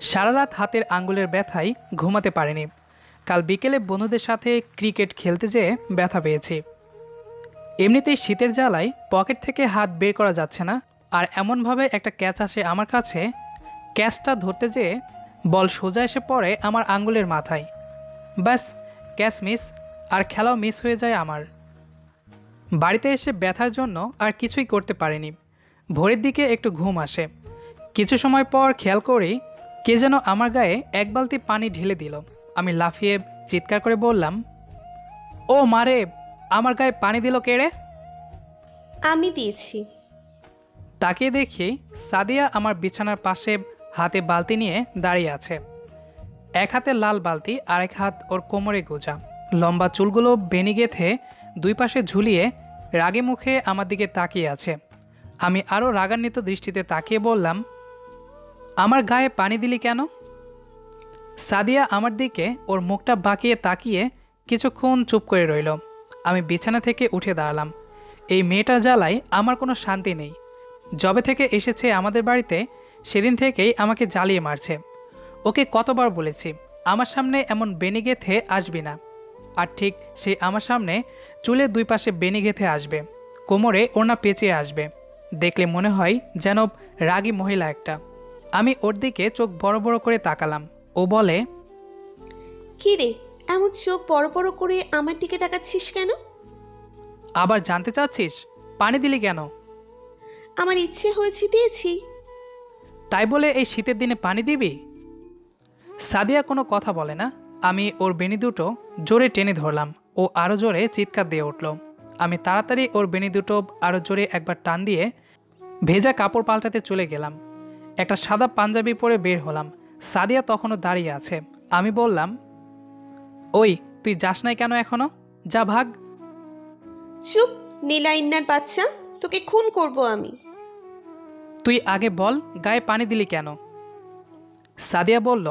সারা রাত হাতের আঙ্গুলের ব্যথায় ঘুমাতে পারিনি। কাল বিকেলে বন্ধুদের সাথে ক্রিকেট খেলতে যেয়ে ব্যথা পেয়েছি। এমনিতেই শীতের জ্বালায় পকেট থেকে হাত বের করা যাচ্ছে না, আর এমনভাবে একটা ক্যাচ আসে আমার কাছে, ক্যাচটা ধরতে যেয়ে বল সোজা এসে পড়ে আমার আঙ্গুলের মাথায়। ব্যাস, ক্যাচ মিস, আর খেলাও মিস হয়ে যায় আমার। বাড়িতে এসে ব্যথার জন্য আর কিছুই করতে পারিনি। ভোরের দিকে একটু ঘুম আসে। কিছু সময় পর খেয়াল করি কে যেন আমার গায়ে এক বালতি পানি ঢেলে দিল। আমি লাফিয়ে চিৎকার করে বললাম ও মারে আমার গায়ে পানি দিল কে রে? আমি দিয়েছি। তাকিয়ে দেখি সাদিয়া আমার বিছানার পাশে হাতে বালতি নিয়ে দাঁড়িয়ে আছে। এক হাতে লাল বালতি আর এক হাত ওর কোমরে গোজা। লম্বা চুলগুলো বেনি গেথে দুই পাশে ঝুলিয়ে রাগে মুখে আমার দিকে তাকিয়ে আছে। আমি আরও রাগান্বিত দৃষ্টিতে তাকিয়ে বললাম আমার গায়ে পানি দিলি কেন? সাদিয়া আমার দিকে ওর মুখটা বাঁকিয়ে তাকিয়ে কিছুক্ষণ চুপ করে রইল। আমি বিছানা থেকে উঠে দাঁড়ালাম। এই মেয়েটার জ্বালায় আমার কোনো শান্তি নেই। জবে থেকে এসেছে আমাদের বাড়িতে, সেদিন থেকেই আমাকে জ্বালিয়ে মারছে। ওকে কতবার বলেছি, আমার সামনে এমন বেনি গেথে আসবি না। আর ঠিক সে আমার সামনে চুলের দুই পাশে বেনি গেথে আসবে। কোমরে ওড়না পেঁচিয়ে আসবে। দেখলে মনে হয় যেন রাগী মহিলা একটা। আমি ওর দিকে চোখ বড় বড় করে তাকালাম। ও বলে কি রে এমন চোখ বড় বড় করে আমার দিকে তাকাচ্ছিস কেন? আবার জানতে চাচ্ছিস? পানি দিলি কেন? আমার ইচ্ছে হয়েছে দিয়েছি। তাই বলে এই শীতের দিনে পানি দিবি? সাদিয়া কোনো কথা বলে না। আমি ওর বেনি দুটো জোরে টেনে ধরলাম। ও আরও জোরে চিৎকার দিয়ে উঠল। আমি তাড়াতাড়ি ওর বেনি দুটো আরও জোরে একবার টান দিয়ে ভেজা কাপড় পাল্টাতে চলে গেলাম। একটা সাদা পাঞ্জাবি পরে বের হলাম। সাদিয়া তখনও দাঁড়িয়ে আছে। আমি বললাম ওই তুই যাস নাই কেন এখনও? যা ভাগ। চুপ নীলা ইন্নার বাচ্চা তোকে খুন করব আমি। তুই আগে বল গায়ে পানি দিলি কেন? সাদিয়া বলল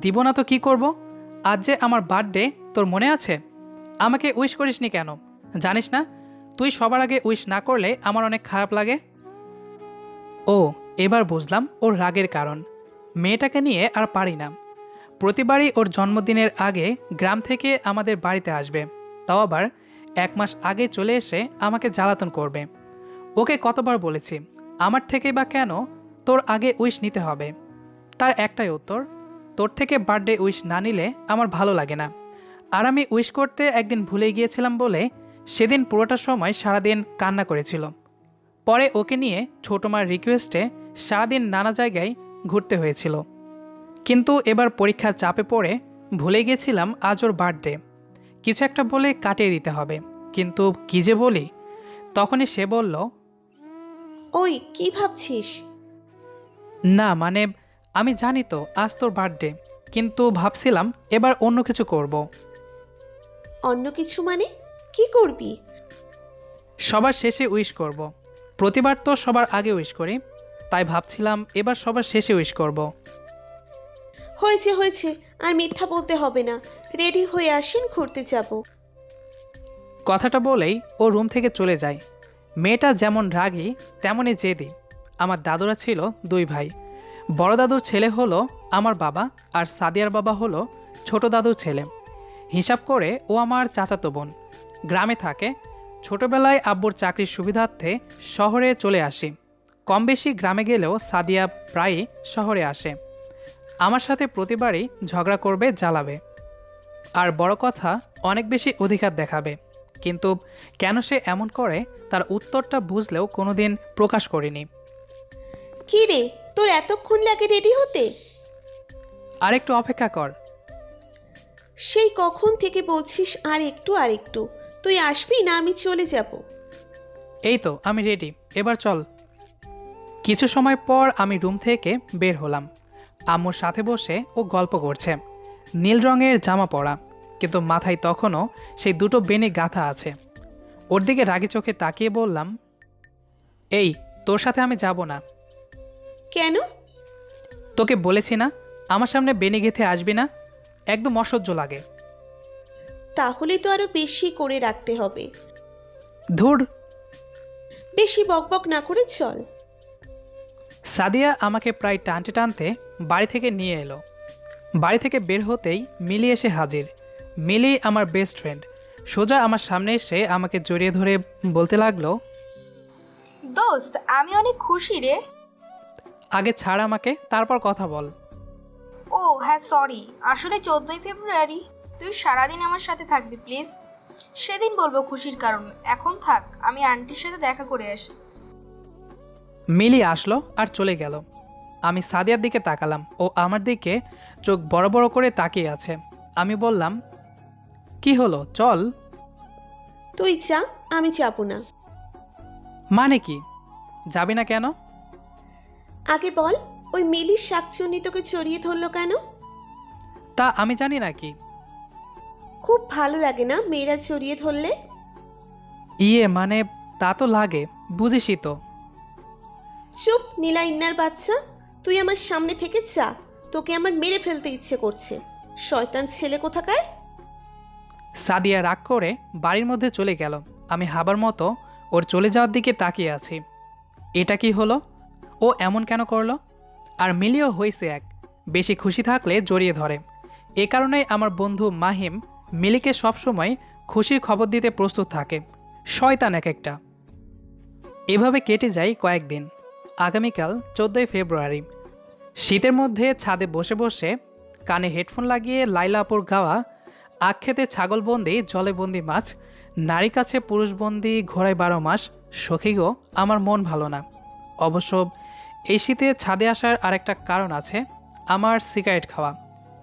দিব না তো কি করব? আজ যে আমার বার্থডে তোর মনে আছে? আমাকে উইশ করিসনি কেন? জানিস না তুই সবার আগে উইশ না করলে আমার অনেক খারাপ লাগে? ও এবার বুঝলাম ওর রাগের কারণ। মেয়েটাকে নিয়ে আর পারি না। প্রতিবারই ওর জন্মদিনের আগে গ্রাম থেকে আমাদের বাড়িতে আসবে। তাও আবার এক মাস আগে চলে এসে আমাকে জ্বালাতন করবে। ওকে কতবার বলেছি, আমার থেকে বা কেন তোর আগে উইশ নিতে হবে? তার একটাই উত্তর, তোর থেকে বার্থডে উইশ না নিলে আমার ভালো লাগে না। আর আমি উইশ করতে একদিন ভুলে গিয়েছিলাম বলে সেদিন পুরোটা সময় সারাদিন কান্না করেছিল। পরে ওকে নিয়ে ছোট মার রিকোয়েস্টে সারাদিন নানা জায়গায় ঘুরতে হয়েছিল। কিন্তু এবার পরীক্ষার চাপে পড়ে ভুলে গেছিলাম আজ ওর বার্থডে। কিছু একটা বলে কাটিয়ে দিতে হবে। কিন্তু কী যে বলি তখনই সে বলল ওই কি ভাবছিস? না মানে আমি জানি তো আজ তোর বার্থডে। কিন্তু ভাবছিলাম এবার অন্য কিছু করব। অন্য কিছু মানে? কি করবি? সবার শেষে উইশ করব। প্রতিবার তো সবার আগে উইশ করি। তাই ভাবছিলাম এবার সবার শেষে উইশ করব। হয়েছে হয়েছে আর মিথ্যা বলতে হবে না। রেডি হয়ে আসেন ঘুরতে যাব। কথাটা বলেই ও রুম থেকে চলে যায়। মেয়েটা যেমন রাগী তেমনই জেদি। আমার দাদুরা ছিল দুই ভাই। বড় দাদুর ছেলে হলো আমার বাবা আর সাদিয়ার বাবা হলো ছোট দাদুর ছেলে। হিসাব করে ও আমার চাচাতো বোন। গ্রামে থাকে। ছোটবেলায় আব্বুর চাকরির সুবিধার্থে শহরে চলে আসি। কম বেশি গ্রামে গেলেও সাদিয়া প্রায়ই শহরে আসে। আমার সাথে প্রতিবারই ঝগড়া করবে জ্বালাবে। আর বড় কথা অনেক বেশি অধিকার দেখাবে। কিন্তু কেন সে এমন করে তার উত্তরটা বুঝলেও কোনোদিন প্রকাশ করিনি। কি রে তোর এতক্ষণ লাগে রেডি হতে? আর একটু অপেক্ষা কর। সেই কখন থেকে বলছিস আর একটু আর একটু তুই আসবি না আমি চলে যাব? এই তো আমি রেডি। এবার চল। কিছু সময় পর আমি রুম থেকে বের হলাম। আম্মুর সাথে বসে ও গল্প করছে। নীল রঙের জামা পরা কিন্তু মাথায় তখনও সেই দুটো বেনে গাঁথা আছে। ওর দিকে রাগি চোখে তাকিয়ে বললাম এই তোর সাথে আমি যাব না। কেন? তোকে বলেছি না আমার সামনে বেনে গেথে আসবি না একদম অসহ্য লাগে। তাহলে তো আরও বেশি করে রাখতে হবে। ধুর! বেশি বকবক না করে চল। সাদিয়া আমাকে প্রায় টানতে টানতে বাড়ি থেকে নিয়ে এলো। বাড়ি থেকে বের হতেই মিলি এসে হাজির। মিলি আমার বেস্ট ফ্রেন্ড সোজা আমার সামনে এসে আমাকে জড়িয়ে ধরে বলতে লাগল দোস্ত আমি অনেক খুশি রে। আগে ছাড় আমাকে তারপর কথা বল। ও হ্যাঁ সরি আসলে চোদ্দোই ফেব্রুয়ারি। তুই সারাদিন আমার সাথে থাকবি প্লিজ সেদিন বলব খুশির কারণ। এখন থাক আমি আন্টির সাথে দেখা করে আসি। মিলি আসলো আর চলে গেল। আমি সাদিয়ার দিকে তাকালাম ও আমার দিকে চোখ বড় বড় করে তাকিয়ে আছে। আমি বললাম কি হলো? চল। তুই চা আমি যাব না। মানে কি? যাবি না কেন? আগে বল ওই মিলির শাকচুন্নি তোকে চড়িয়ে ধরলো কেন? তা আমি জানি না কি। খুব ভালো লাগে না মেয়েরা চড়িয়ে ধরলে? ইয়ে মানে তা তো লাগে বুঝিসই তো। চুপ, নীলা ইন্নার বাচ্চা। তুই আমার সামনে থেকে যা। তোকে আমার মেরে ফেলতে ইচ্ছে করছে। শয়তান ছেলে কোথাকার? সাদিয়া রাগ করে বাড়ির মধ্যে চলে গেল। আমি হাবার মতো ওর চলে যাওয়ার দিকে তাকিয়ে আছি। এটা কি হলো? ও এমন কেন করল? আর মিলিও হয়েছে এক। বেশি খুশি থাকলে জড়িয়ে ধরে। এ কারণে আমার বন্ধু মাহিম মিলিকে সবসময় খুশির খবর দিতে প্রস্তুত থাকে। শয়তান এক একটা। এভাবে কেটে যায় কয়েকদিন। আগামীকাল চোদ্দোই ফেব্রুয়ারি। শীতের মধ্যে ছাদে বসে বসে কানে হেডফোন লাগিয়ে লাইলাপুর গাওয়া আক্ষেতে ছাগলবন্দি জলেবন্দি মাছ, নারী কাছে পুরুষবন্দি ঘোড়ায় বারো মাস, সখী গো, আমার মন ভালো না। অবশ্য এই শীতে ছাদে আসার আরেকটা কারণ আছে আমার সিগারেট খাওয়া।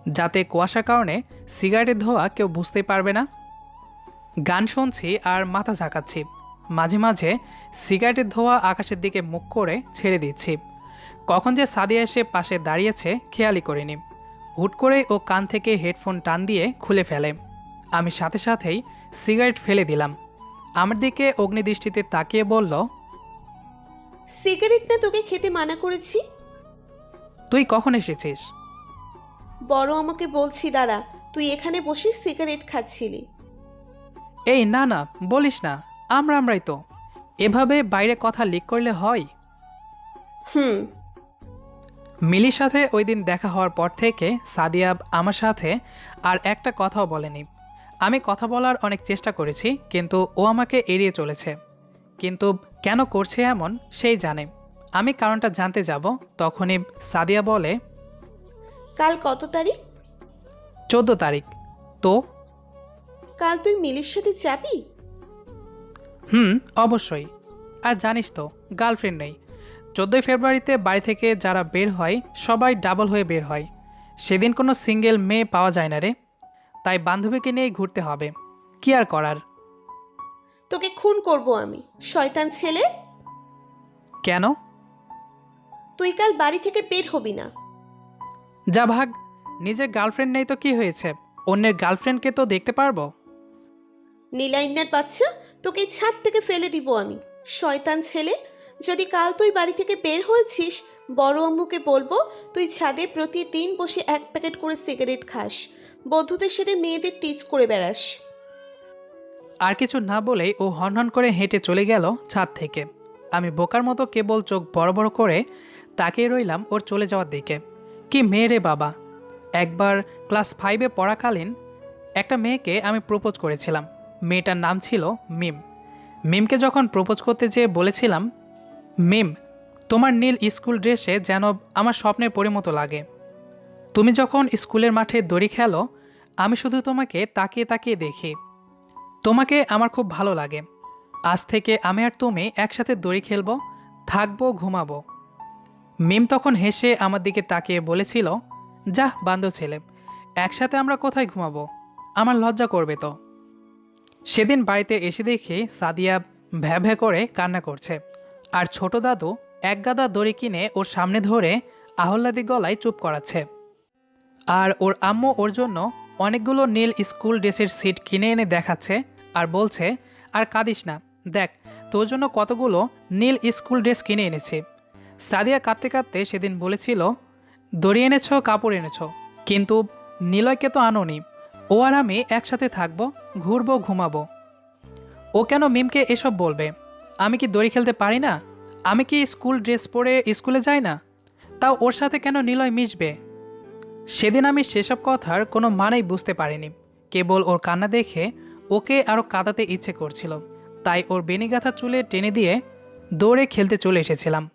যাতে কুয়াশার কারণে সিগারেটের ধোয়া কেউ বুঝতেই পারবে না। গান শুনছি আর মাথা ঝাঁকাচ্ছি। মাঝে মাঝে সিগারেটের ধোয়া আকাশের দিকে মুখ করে ছেড়ে দিচ্ছি। কখন যে সাদিয়া এসে পাশে দাঁড়িয়েছে খেয়ালই করিনি। হুট করে ও কান থেকে হেডফোন টান দিয়ে খুলে ফেলে। আমি সাথে সাথেই সিগারেট ফেলে দিলাম। আমার দিকে অগ্নিদৃষ্টিতে তাকিয়ে বলল সিগারেট না তোকে খেতে মানা করেছি? তুই কখন এসেছিস? বড় আমাকে বলছি দাঁড়া তুই এখানে বসে সিগারেট খাচ্ছিলি। এই না না বলিস না। আমরা আমরাই তো। এভাবে বাইরে কথা লিক করলে হয়? হুম। মিলির সাথে ওই দিন দেখা হওয়ার পর থেকে সাদিয়া আমার সাথে আর একটা কথাও বলেনি। আমি কথা বলার অনেক চেষ্টা করেছি কিন্তু ও আমাকে এড়িয়ে চলেছে। কিন্তু কেন করছে এমন সেই জানে। আমি কারণটা জানতে যাব তখনই সাদিয়া বলে কাল কত তারিখ? চোদ্দ তারিখ। তো? কাল তুই মিলির সাথে যাবি? হুম অবশ্যই। আর জানিস তো গার্লফ্রেন্ড নেই। চোদ্দোই ফেব্রুয়ারিতে বাড়ি থেকে যারা বের হয় সবাই ডাবল হয়ে বের হয়। সেদিন কোনো সিঙ্গেল মেয়ে পাওয়া যায় না রে। তাই বান্ধবীকে নিয়েই ঘুরতে হবে। কি আর করার? তোকে খুন করব আমি শয়তান ছেলে। কেন? তুই কাল বাড়ি থেকে বের হবি না। যা ভাগ নিজের গার্লফ্রেন্ড নেই তো কি হয়েছে? অন্যের গার্লফ্রেন্ডকে তো দেখতে পারব? নীলা ইন্নার বাচ্চা তোকে ছাদ থেকে ফেলে দিব আমি। শয়তান ছেলে, যদি কাল তুই বাড়ি থেকে বের হয়েছিস, বড় আম্মুকে বলব তুই ছাদে প্রতিদিন বসে এক প্যাকেট করে সিগারেট খাস। বন্ধুদের সাথে মেয়েদের টিচ করে বেড়াস। আর কিছু না বলেই ও হনহন করে হেঁটে চলে গেল ছাদ থেকে। আমি বোকার মতো কেবল চোখ বড় বড় করে তাকিয়ে রইলাম ওর চলে যাওয়ার দিকে। কি মেয়ে রে বাবা। একবার ক্লাস ফাইভে পড়াকালীন একটা মেয়েকে আমি প্রপোজ করেছিলাম। মেয়েটার নাম ছিল মিম। মিমকে যখন প্রপোজ করতে যেয়ে বলেছিলাম, মিম, তোমার নীল স্কুল ড্রেসে যেন আমার স্বপ্নের পরিমতো লাগে। তুমি যখন স্কুলের মাঠে দড়ি খেলো, আমি শুধু তোমাকে তাকিয়ে তাকিয়ে দেখি। তোমাকে আমার খুব ভালো লাগে। আজ থেকে আমি আর তুমি একসাথে দড়ি খেলব, থাকব, ঘুমাবো। মিম তখন হেসে আমার দিকে তাকিয়ে বলেছিল, যাহ বান্ধব ছেলে, একসাথে আমরা কোথায় ঘুমাবো? আমার লজ্জা করবে তো। সেদিন বাড়িতে এসে দেখি সাদিয়া ভ্যা ভ্যা করে কান্না করছে। আর ছোট দাদু এক গাদা দড়ি কিনে ওর সামনে ধরে আহ্লাদি গলায় চুপ করাচ্ছে। আর ওর আম্মু ওর জন্য অনেকগুলো নীল স্কুল ড্রেসের সিট কিনে এনে দেখাচ্ছে আর বলছে, আর কাঁদিস না, দেখ, তোর জন্য কতগুলো নীল স্কুল ড্রেস কিনে এনেছি। সাদিয়া কাঁদতে কাঁদতে সেদিন বলেছিল, দড়ি এনেছো, কাপড় এনেছ, কিন্তু নিলয়কে তো আনোনি, ও আর আমি একসাথে থাকব ঘুরবো, ঘুমাবো। ও কেন মিমকে এসব বলবে? আমি কি দড়ি খেলতে পারি না? আমি কি স্কুল ড্রেস পরে স্কুলে যাই না? তাও ওর সাথে কেন নিলয় মিশবে? সেদিন আমি সেসব কথার কোনো মানেই বুঝতে পারিনি। কেবল ওর কান্না দেখে ওকে আরও কাঁদাতে ইচ্ছে করছিল। তাই ওর বেনিগাথা চুলে টেনে দিয়ে দৌড়ে খেলতে চলে এসেছিলাম।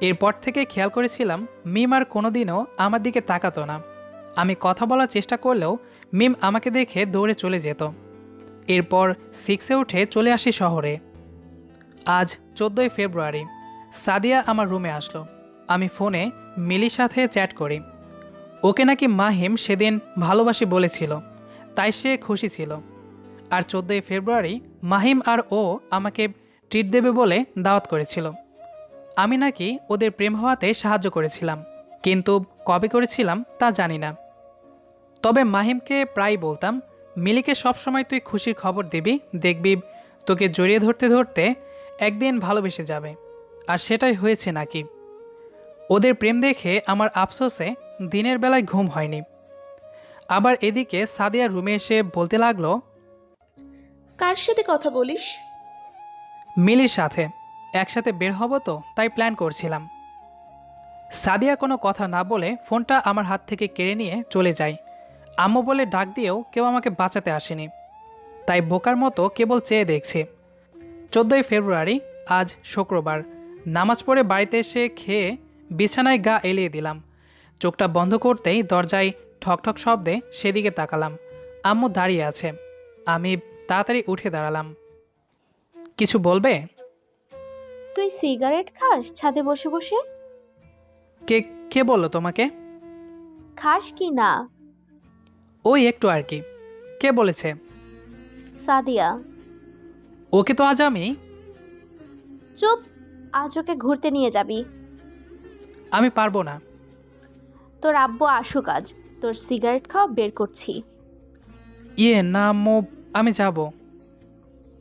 এরপর থেকে খেয়াল করেছিলাম, মিম আর কোনোদিনও আমার দিকে তাকাতো না। আমি কথা বলার চেষ্টা করলেও মিম আমাকে দেখে দৌড়ে চলে যেত। এরপর সিক্সে উঠে চলে আসি শহরে। আজ চোদ্দোই ফেব্রুয়ারি। সাদিয়া আমার রুমে আসলো। আমি ফোনে মিলির সাথে চ্যাট করি। ওকে নাকি মাহিম সেদিন ভালোবাসি বলেছিল, তাই সে খুশি ছিল। আর চোদ্দোই ফেব্রুয়ারি মাহিম আর ও আমাকে ট্রিট দেবে বলে দাওয়াত করেছিল। আমি নাকি ওদের প্রেম হওয়াতে সাহায্য করেছিলাম, কিন্তু কবে করেছিলাম তা জানি না। তবে মাহিমকে প্রায় বলতাম মিলিকে সবসময় তুই খুশির খবর দিবি দেখবি তোকে জড়িয়ে ধরতে ধরতে একদিন ভালোবেসে যাবে। আর সেটাই হয়েছে নাকি? ওদের প্রেম দেখে আমার আফসোসে দিনের বেলায় ঘুম হয়নি। আবার এদিকে সাদিয়া রুমে এসে বলতে লাগল কার সাথে কথা বলিস? মিলির সাথে। একসাথে বের হব তো তাই প্ল্যান করছিলাম। সাদিয়া কোনো কথা না বলে ফোনটা আমার হাত থেকে কেড়ে নিয়ে চলে যায়। আম্মু বলে ডাক দিয়েও কেউ আমাকে বাঁচাতে আসেনি। তাই বোকার মতো কেবল চেয়ে দেখছি। চোদ্দোই ফেব্রুয়ারি আজ শুক্রবার। নামাজ পড়ে বাড়িতে এসে খেয়ে বিছানায় গা এলিয়ে দিলাম। চোখটা বন্ধ করতেই দরজায় ঠকঠক শব্দে সেদিকে তাকালাম। আম্মু দাঁড়িয়ে আছে। আমি তাড়াতাড়ি উঠে দাঁড়ালাম। কিছু বলবে? তুই সিগারেট খাস ছাদে বসে বসে? কে কে বলল তোমাকে? খাস কি না? ওই একটু আর কি। কে বলেছে? সাদিয়া। ওকে তো আজ আমি। চুপ আজ ওকে ঘুরতে নিয়ে যাবি। আমি পারব না। তোর আব্বু আসুক আজ তোর সিগারেট খাওয়া বের করছি। ইয়ে না আম্মু আমি যাব।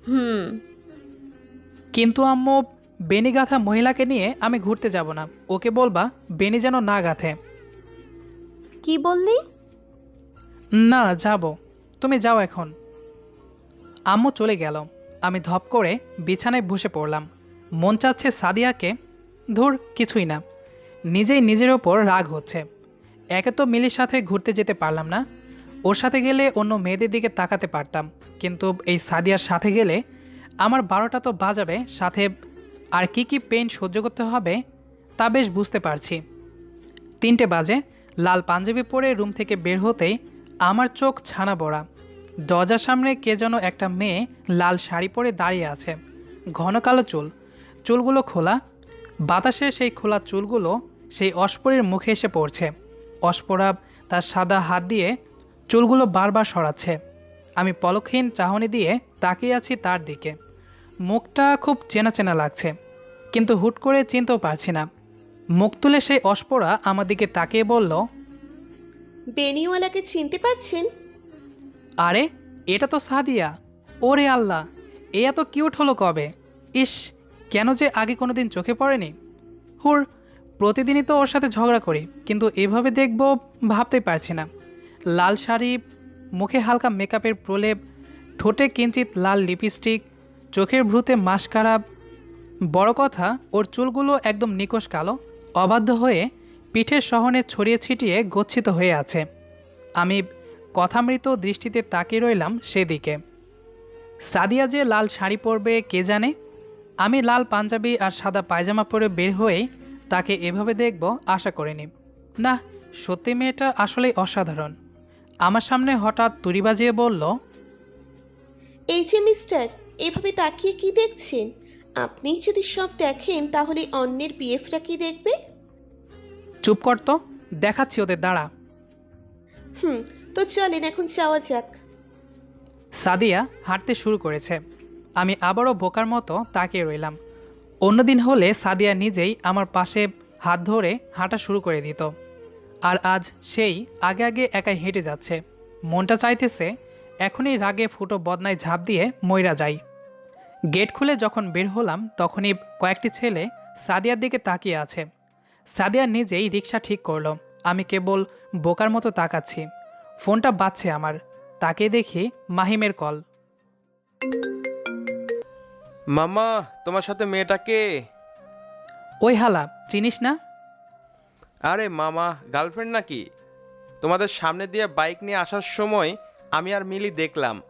হুম। কিন্তু আম্মু বেনি গাথা মহিলাকে নিয়ে আমি ঘুরতে যাব না। ওকে বলবা বেনি যেন না গাথে। কি বললি? না, যাব। তুমি যাও এখন। আম্মু চলে গেল। আমি ধপ করে বিছানায় বসে পড়লাম। মন চাচ্ছে সাদিয়াকে। ধুর, কিছুই না। নিজেই নিজের ওপর রাগ হচ্ছে। একে তো মিলির সাথে ঘুরতে যেতে পারলাম না। ওর সাথে গেলে অন্য মেয়েদের দিকে তাকাতে পারতাম। কিন্তু এই সাদিয়ার সাথে গেলে আমার বারোটা তো বাজাবে, সাথে আর কি কি পেন সহ্য করতে হবে তা বেশ বুঝতে পারছি। তিনটে বাজে। লাল পাঞ্জাবি পরে রুম থেকে বের হতেই আমার চোখ ছানা বড়া। দরজার সামনে কে যেন একটা মেয়ে লাল শাড়ি পরে দাঁড়িয়ে আছে। ঘন কালো চুল। চুলগুলো খোলা। বাতাসে সেই খোলা চুলগুলো সেই অস্পরের মুখে এসে পড়ছে। অস্পরা তার সাদা হাত দিয়ে চুলগুলো বারবার সরাচ্ছে। আমি পলকহীন চাহনি দিয়ে তাকিয়ে আছি তার দিকে। মুখটা খুব চেনা চেনা লাগছে, কিন্তু হুট করে চিনতেও পারছি না। মুখ তুলে সেই অস্পরা আমার দিকে তাকিয়ে বলল বেনিওয়ালাকে চিনতে পারছেন? আরে, এটা তো সাদিয়া। ওরে আল্লাহ, এ এত কিউট হলো কবে? ইস, কেন যে আগে কোনো দিন চোখে পড়েনি? হুর, প্রতিদিনই তো ওর সাথে ঝগড়া করি, কিন্তু এভাবে দেখব ভাবতেই পারছি না। লাল শাড়ি, মুখে হালকা মেকআপের প্রলেপ, ঠোঁটে কিঞ্চিত লাল লিপস্টিক, চোখের ভ্রুতে মাস্কারা। বড় কথা, ওর চুলগুলো একদম নিকোষ কালো, অবাধ্য হয়ে পিঠের সহনে ছড়িয়ে ছিটিয়ে গচ্ছিত হয়ে আছে। আমি কথামৃত দৃষ্টিতে তাকিয়ে রইলাম সেদিকে। সাদিয়া যে লাল শাড়ি পরবে কে জানে? আমি লাল পাঞ্জাবি আর সাদা পায়জামা পরে বের হয়েই তাকে এভাবে দেখব আশা করিনি। না, সত্যি মেয়েটা আসলেই অসাধারণ। আমার সামনে হঠাৎ তুড়ি বাজিয়ে বলল, এই যে মিস্টার, এভাবে তাকিয়ে কি দেখছেন? আপনি যদি সব দেখেন তাহলে অন্যের বিএফরা কি দেখবে? চুপ কর তো দেখাচ্ছি ওদের দাঁড়া হুম তো চলেন এখন যাওয়া যাক। সাদিয়া হাঁটতে শুরু করেছে। আমি আবারও বোকার মতো তাকিয়ে রইলাম। অন্যদিন হলে সাদিয়া নিজেই আমার পাশে হাত ধরে হাঁটা শুরু করে দিত। আর আজ সেই আগে আগে একাই হেঁটে যাচ্ছে। মনটা চাইতেছে এখনই রাগে ফুটো বদনায় ঝাঁপ দিয়ে ময়রা যাই। গেট খুলে যখন বের হলাম তখনই কয়েকটি ছেলে সাদিয়ার দিকে তাকিয়ে আছে। সাদিয়া নিজেই রিক্সা ঠিক করল। আমি কেবল বোকার মতো তাকাচ্ছি। ফোনটা বাজছে আমার। তাকে দেখি মাহিমের কল। মামা তোমার সাথে মেয়েটাকে ওই হালা চিনিস না? আরে মামা গার্লফ্রেন্ড নাকি? তোমাদের সামনে দিয়ে বাইক নিয়ে আসার সময় আমি আর মিলি দেখলাম।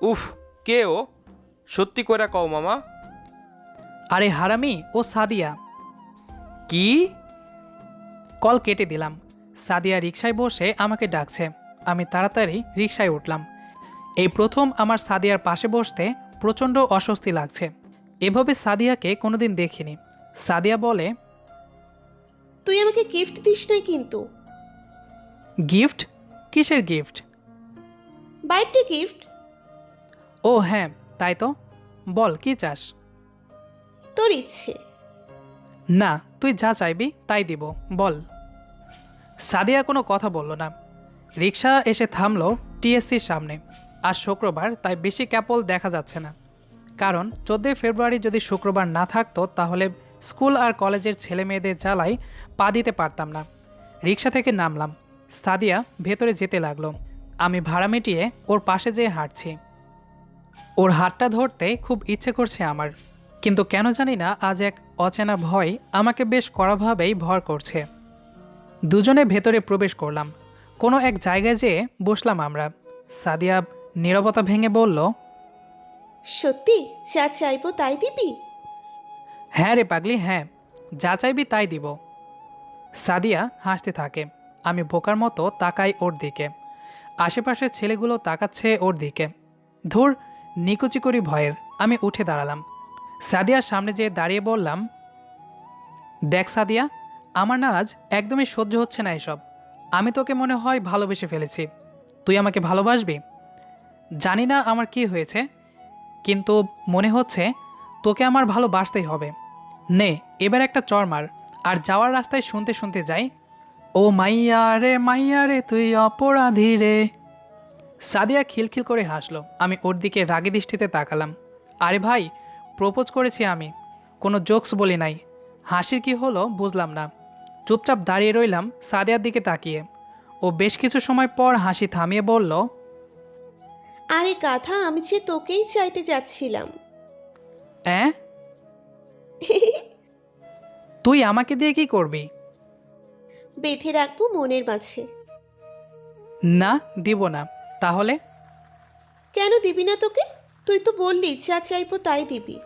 উফ কে ও? সত্যি করে কও মামা। আরে হারামি ও সাদিয়া। কি? কল কেটে দিলাম। সাদিয়া রিক্সায় বসে আমাকে ডাকছে। আমি তাড়াতাড়ি রিক্সায় উঠলাম। এই প্রথম আমার সাদিয়ার পাশে বসতে প্রচণ্ড অস্বস্তি লাগছে। এভাবে সাদিয়াকে কোনোদিন দেখিনি। সাদিয়া বলে তুই আমাকে গিফট দিস নাই কিন্তু। গিফট কিসের গিফট বার্থডে গিফট ও হ্যাঁ তাই তো। বল কি চাস? তোর ইচ্ছে। না, তুই যা চাইবি, তাই দিব, বল। সাদিয়া কোনো কথা বলল না। রিক্সা এসে থামলো টিএসসির সামনে। আর শুক্রবার, তাই বেশি ক্যাপল দেখা যাচ্ছে না। কারণ, চোদ্দোই ফেব্রুয়ারি যদি শুক্রবার না থাকতো, তাহলে স্কুল আর কলেজের ছেলে মেয়েদের জ্বালায় পা দিতে পারতাম না। রিক্সা থেকে নামলাম। সাদিয়া ভেতরে যেতে লাগল। আমি ভাড়া মিটিয়ে ওর পাশে যেয়ে হাঁটছি। ওর হাতটা ধরতে খুব ইচ্ছে করছে আমার। কিন্তু কেন জানি না আজ এক অচেনা ভয় আমাকে বেশ কড়াভাবেই ভর করছে। দুজনে ভেতরে প্রবেশ করলাম। কোনো এক জায়গায় যেয়ে বসলাম আমরা। সাদিয়া নীরবতা ভেঙে বলল সত্যি যা চাইব তাই দিবি? হ্যাঁ রে পাগলি হ্যাঁ যা চাইবি তাই দিব। সাদিয়া হাসতে থাকে। আমি বোকার মতো তাকাই ওর দিকে। আশেপাশের ছেলেগুলো তাকাচ্ছে ওর দিকে। ধুর নিকুচি করি ভয়ের। আমি উঠে দাঁড়ালাম। সাদিয়ার সামনে যেয়ে দাঁড়িয়ে বললাম, দেখ সাদিয়া, আমার না আজ একদমই সহ্য হচ্ছে না এসব। আমি তোকে মনে হয় ভালোবেসে ফেলেছি। তুই আমাকে ভালোবাসবি? জানি না আমার কি হয়েছে, কিন্তু মনে হচ্ছে তোকে আমার ভালোবাসতেই হবে। নে, এবার একটা চর মার, আর যাওয়ার রাস্তায় শুনতে শুনতে যাই। ও মাইয়া রে মাইয়া রে, তুই অপরাধী রে। সাদিয়া খিলখিল করে হাসলো। আমি ওর দিকে রাগি দৃষ্টিতে তাকালাম। আরে ভাই প্রপোজ করেছি আমি। কোনো জোকস বলি নাই। হাসির কি হলো বুঝলাম না। চুপচাপ দাঁড়িয়ে রইলাম সাদিয়ার দিকে তাকিয়ে। ও বেশ কিছু সময় পর হাসি থামিয়ে বলল আরে গাধা আমি যে তোকেই চাইতে যাচ্ছিলাম। অ্যাঁ? তুই আমাকে দিয়ে কি করবি? বেঁধে রাখব মনের মাঝে। না দিব না। তাহলে? কেন দিবি না তোকে? তুই তো বললি যা চাইব তাই দিবি।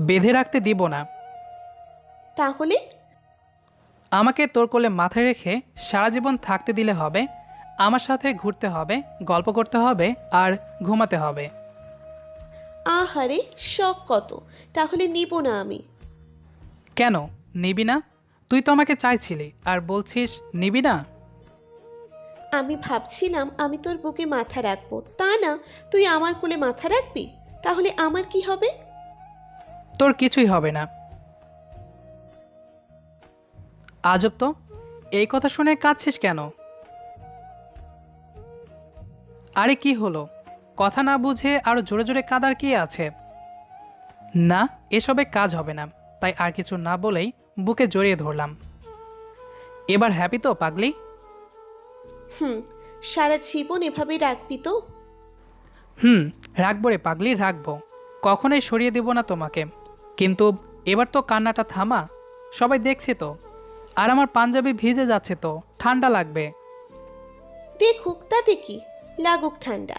বেঁধে রাখতে দিব না। তাহলে? আমাকে তোর কোলে মাথায় রেখে সারা জীবন থাকতে দিলে হবে আমার সাথে ঘুরতে হবে গল্প করতে হবে আর ঘুমাতে হবে। আহারে শখ কত। তাহলে নিব না আমি। কেন? নিবি না? তুই তো আমাকে চাইছিলি আর বলছিস নিবি না? আমি ভাবছিলাম আমি তোর বুকে মাথা রাখব। তা না, তুই আমার কোলে মাথা রাখবি? তাহলে আমার কি হবে? তোর কিছুই হবে না। আজব তো, এই কথা শুনে কাঁদছিস কেন? আরে কি হলো? কথা না বুঝে আরও জোরে জোরে কাদার কি আছে? না, এসবে কাজ হবে না, তাই আর কিছু না বলেই বুকে জড়িয়ে ধরলাম। এবার হ্যাপি তো, পাগলি? হুম সারা জীবন এভাবে রাখবি তো? হুম রাখব রে পাগলি রাখব। কখনোই সরিয়ে দেব না তোমাকে। কিন্তু এবার তো কান্নাটা থামা সবাই দেখছে তো। আর আমার পাঞ্জাবি ভিজে যাচ্ছে তো ঠান্ডা লাগবে। দেখুক তাতে কি লাগুক ঠান্ডা।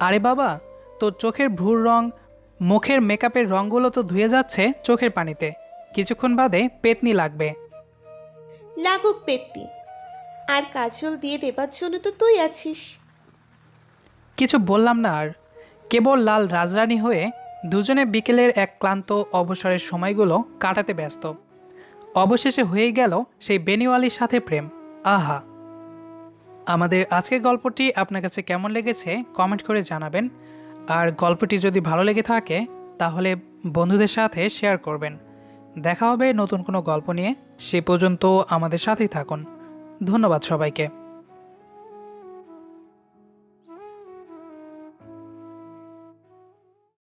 আরে বাবা তোর চোখের ভ্রুর রং মুখের মেকআপের রঙগুলো তো ধুয়ে যাচ্ছে চোখের পানিতে। কিছুক্ষণ বাদে পেতনি লাগবে। লাগুক পেত্তি আর কাজল দিয়ে দেবার জন্য তো তুই আছিস। কিছু বললাম না আর। কেবল লাল রাজরানী হয়ে দুজনে বিকেলের এক ক্লান্ত অবসরের সময়গুলো কাটাতে ব্যস্ত। অবশেষে হয়ে গেল সেই বেনিওয়ালির সাথে প্রেম। আহা! আমাদের আজকের গল্পটি আপনার কাছে কেমন লেগেছে কমেন্ট করে জানাবেন। আর গল্পটি যদি ভালো লেগে থাকে, তাহলে বন্ধুদের সাথে শেয়ার করবেন। দেখা হবে নতুন কোনো গল্প নিয়ে। সে পর্যন্ত আমাদের সাথেই থাকুন। ধন্যবাদ সবাইকে।